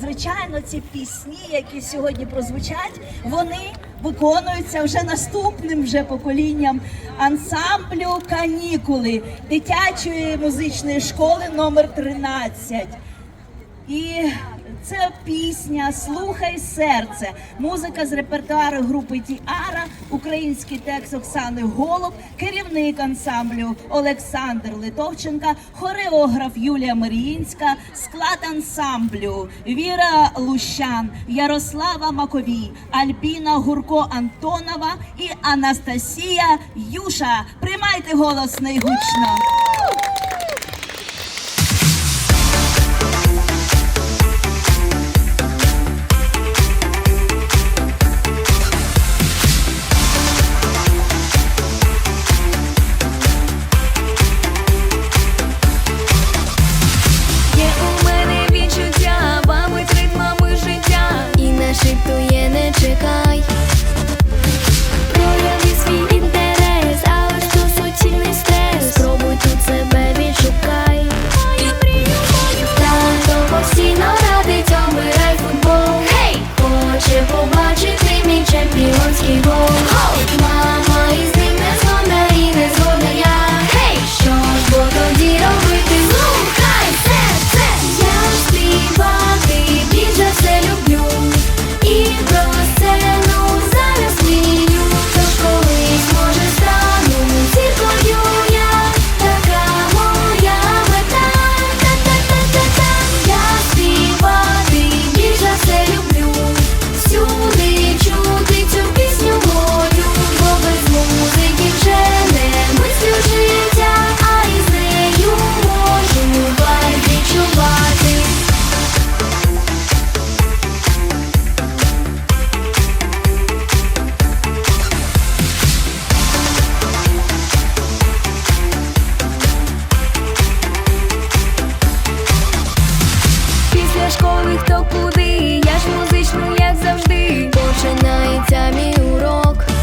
Звичайно, ці пісні, які сьогодні прозвучать, вони виконуються вже наступним вже поколінням ансамблю канікули дитячої музичної школи номер 13. І це пісня Слухай серце, музика з репертуару групи Тіара, український текст Оксани Голуб, керівник ансамблю Олександр Литовченка, хореограф Юлія Маріїнська, склад ансамблю Віра Лущан, Ярослава Маковій, Альбіна Гурко Антонова і Анастасія Юша. Приймайте голосно і гучно. Школи хто куди, я ж музичну, як завжди. Починається мій урок.